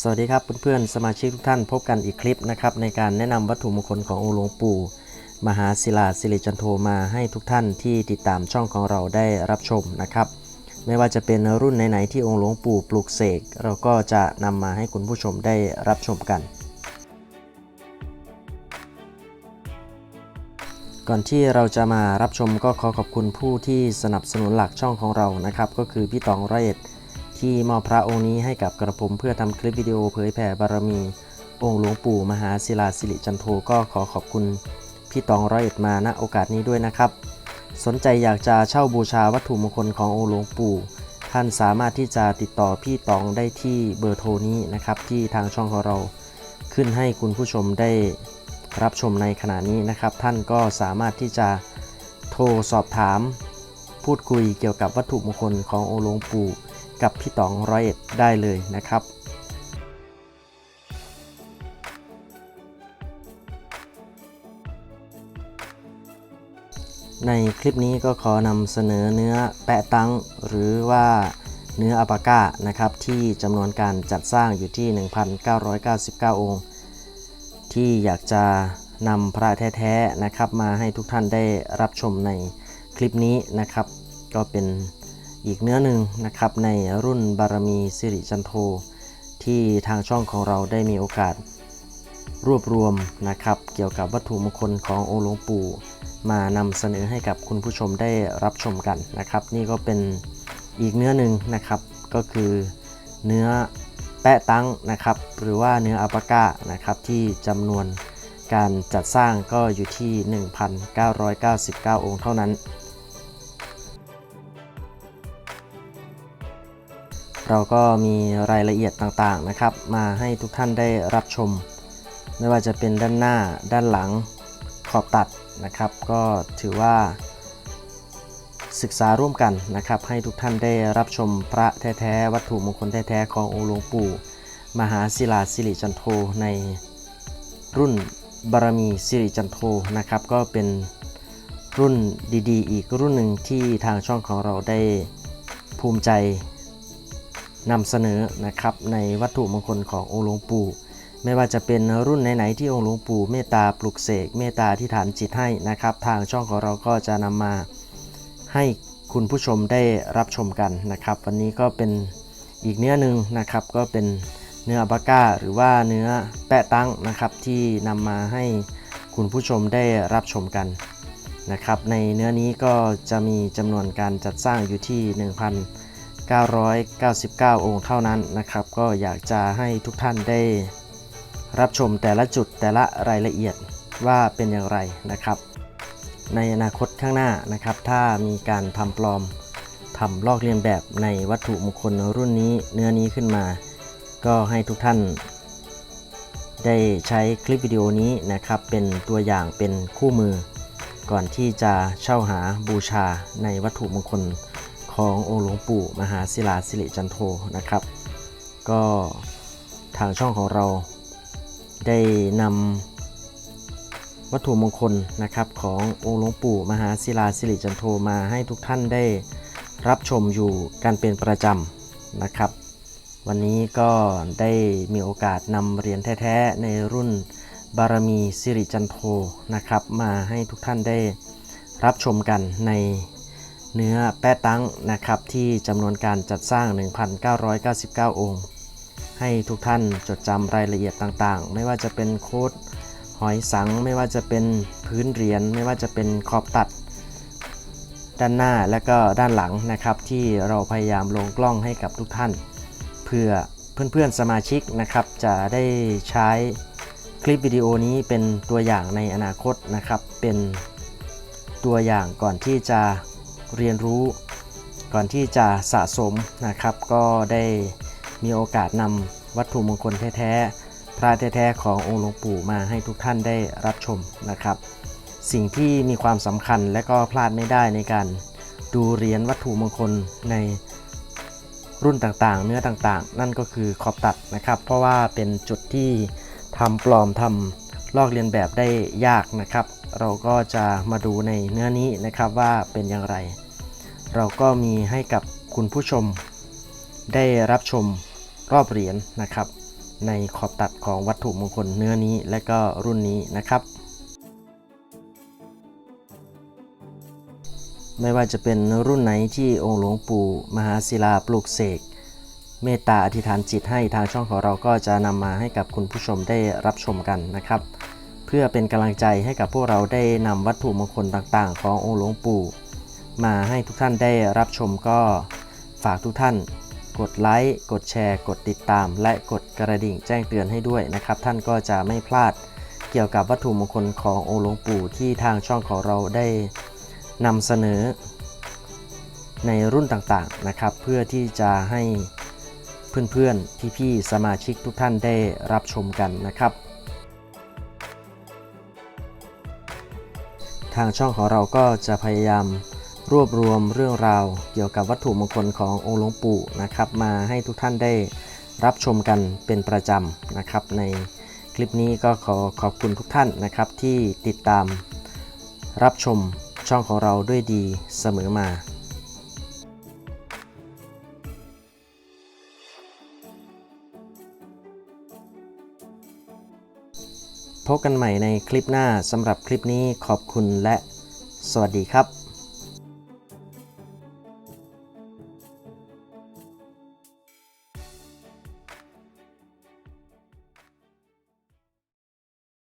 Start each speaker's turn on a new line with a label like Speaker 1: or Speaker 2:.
Speaker 1: สวัสดีครับเพื่อนๆสมาชิกทุกท่านพบกันอีกคลิปนะครับในการแนะนำวัตถุมงคลขององค์หลวงปู่ มหาศิลาสิริจันโทมาให้ทุกท่านที่ติดตามช่องของเราได้รับชมนะครับ ไม่ว่าจะเป็นรุ่นไหนๆที่องค์หลวงปู่ปลูกเสกเราก็จะนำมาให้คุณผู้ชมได้รับชมกัน ก่อนที่เราจะมารับชมก็ขอขอบคุณผู้ที่สนับสนุนหลักช่องของเรานะครับ ก็คือพี่ตองร้อยเอ็ด ที่มอบพระองค์นี้ให้กับกระผมเพื่อทำคลิปวิดีโอเผยแผ่บารมี องค์หลวงปู่มหาศิลาสิริจันโทก็ขอขอบคุณพี่ตองร้อยเอ็ดมาณโอกาสนี้ด้วยนะครับ สนใจอยากจะเช่าบูชาวัตถุมงคลขององค์หลวงปู่ ท่านสามารถที่จะติดต่อพี่ตองได้ที่เบอร์โทรนี้นะครับที่ทางช่องของเราขึ้นให้คุณผู้ชมได้รับชมในขณะนี้นะครับ ท่านก็สามารถที่จะโทรสอบถาม พูดคุยเกี่ยวกับวัตถุมงคลขององค์หลวงปู่ กับพี่ต๋องร้อยเอ็ดได้เลยนะครับในคลิปนี้ก็ขอนำเสนอเนื้อแปะตังหรือว่าเนื้ออัปาก้านะครับที่จำนวนการจัดสร้างอยู่ที่ 1,999 องค์ ที่อยากจะนำพระแท้ๆนะครับมาให้ทุกท่านได้รับชมในคลิปนี้นะครับ ก็เป็น อีกเนื้อหนึ่งนะครับในรุ่นบารมีสิริจันโทที่ทางช่องของเราได้มีโอกาสรวบรวมนะครับเกี่ยวกับวัตถุมงคลขององค์หลวงปู่มานำเสนอให้กับคุณผู้ชมได้รับชมกันนะครับ นี่ก็เป็นอีกเนื้อหนึ่งนะครับก็คือเนื้อแปะตั้งนะครับหรือว่าเนื้ออัปาก้านะครับที่จำนวนการจัดสร้างก็อยู่ที่ 1,999 องค์เท่านั้น เราก็มีรายละเอียดต่างๆนะครับ มาให้ทุกท่านได้รับชม ไม่ว่าจะเป็นด้านหน้าด้านหลังขอบตัดนะครับ ก็ถือว่า ศึกษาร่วมกันนะครับ ให้ทุกท่านได้รับชมพระแท้ๆวัตถุมงคลแท้ๆขององค์หลวงปู่ มหาศิลาสิริจันโทในรุ่นบารมีสิริจันโทนะครับ ก็เป็นรุ่นดีๆ อีกรุ่นหนึ่งที่ทางช่องของเราได้ภูมิใจ นำเสนอนะครับในวัตถุมงคลขององค์หลวงปู่ ไม่ว่าจะเป็นรุ่นไหนๆที่องค์หลวงปู่เมตตาปลุกเสกเมตตาที่ฐานจิตให้นะครับ ทางช่องของเราก็จะนำมาให้คุณผู้ชมได้รับชมกันนะครับ วันนี้ก็เป็นอีกเนื้อหนึ่งนะครับก็เป็นเนื้ออัลปาก้า หรือว่าเนื้อแปะตั้งนะครับที่นำมาให้คุณผู้ชมได้รับชมกันนะครับ ในเนื้อนี้ก็จะมีจำนวนการจัดสร้างอยู่ที่ 1,000 999 องค์เท่านั้นนะครับ ก็อยากจะให้ทุกท่านได้รับชมแต่ละจุดแต่ละรายละเอียดว่าเป็นอย่างไรนะครับ ในอนาคตข้างหน้านะครับ ถ้ามีการทำปลอมทำลอกเลียนแบบในวัตถุมงคลรุ่นนี้เนื้อนี้ขึ้นมา ก็ให้ทุกท่าน ได้ใช้คลิปวิดีโอนี้นะครับ เป็นตัวอย่างเป็นคู่มือ ก่อนที่จะเช่าหาบูชาในวัตถุมงคล ขององค์หลวงปู่มหาศิลาสิริจันโทนะครับ ก็ทางช่องของเราได้นำวัตถุมงคลนะครับขององค์หลวงปู่มหาศิลาสิริจันโทมาให้ทุกท่านได้รับชมอยู่กันเป็นประจำนะครับ วันนี้ก็ได้มีโอกาสนำเหรียญแท้ๆในรุ่นบารมีสิริจันโทนะครับ มาให้ทุกท่านได้รับชมกันใน เนื้อแป้ตั้งนะครับ ที่จำนวนการจัดสร้าง 1,999 องค์ ให้ทุกท่านจดจำรายละเอียดต่างๆ ไม่ว่าจะเป็นโค้ดหอยสัง ไม่ว่าจะเป็นพื้นเหรียญไม่ว่าจะเป็นขอบตัด ด้านหน้าและก็ด้านหลังนะครับ ที่เราพยายามลงกล้องให้กับทุกท่าน เพื่อเพื่อนๆสมาชิกนะครับ จะได้ใช้คลิปวิดีโอนี้เป็นตัวอย่างในอนาคตนะครับ เป็นตัวอย่างก่อนที่จะ เรียนรู้ก่อนที่จะสะสมนะครับ ก็ได้มีโอกาสนำวัตถุมงคลแท้ๆพระแท้ๆขององค์หลวงปู่มาให้ทุกท่านได้รับชมนะครับ สิ่งที่มีความสำคัญและก็พลาดไม่ได้ในการดูเหรียญวัตถุมงคลในรุ่นต่างๆ เนื้อต่างๆ นั่นก็คือขอบตัดนะครับ เพราะว่าเป็นจุดที่ทำปลอมทำ ลอกเลียนแบบได้ยากนะครับ เราก็จะมาดูในเนื้อนี้นะครับว่าเป็นอย่างไร เราก็มีให้กับคุณผู้ชม ได้รับชมรอบเหรียญนะครับ ในขอบตัดของวัตถุมงคลเนื้อนี้และก็รุ่นนี้นะครับ ไม่ว่าจะเป็นรุ่นไหนที่องค์หลวงปู่มหาศิลาปลูกเสกเมตตาอธิษฐานจิตให้ทางช่องของเราก็จะนำมาให้กับคุณผู้ชมได้รับชมกันนะครับ เพื่อเป็นกำลังใจให้กับพวกเราได้นำวัตถุมงคลต่างๆ ขององค์หลวงปู่ มาให้ทุกท่านได้รับชมก็ฝากทุกท่าน กดไลค์กดแชร์ กดติดตาม และกดกระดิ่งแจ้งเตือนให้ด้วยนะครับ ท่านก็จะไม่พลาดเกี่ยวกับวัตถุมงคลขององค์หลวงปู่ที่ทางช่องของเราได้นำเสนอ ในรุ่นต่างๆนะครับ เพื่อที่จะให้เพื่อนๆพี่ๆสมาชิกทุกท่านได้รับชมกันนะครับ ทางช่องของเราก็จะพยายามรวบรวมเรื่องราวเกี่ยวกับวัตถุมงคลขององค์หลวงปู่นะครับ มาให้ทุกท่านได้รับชมกันเป็นประจำนะครับ ในคลิปนี้ก็ขอขอบคุณทุกท่านนะครับที่ติดตามรับชมช่องของเราด้วยดีเสมอมา พบกันใหม่ในคลิปหน้าสำหรับคลิปนี้ขอบคุณและสวัสดีครับ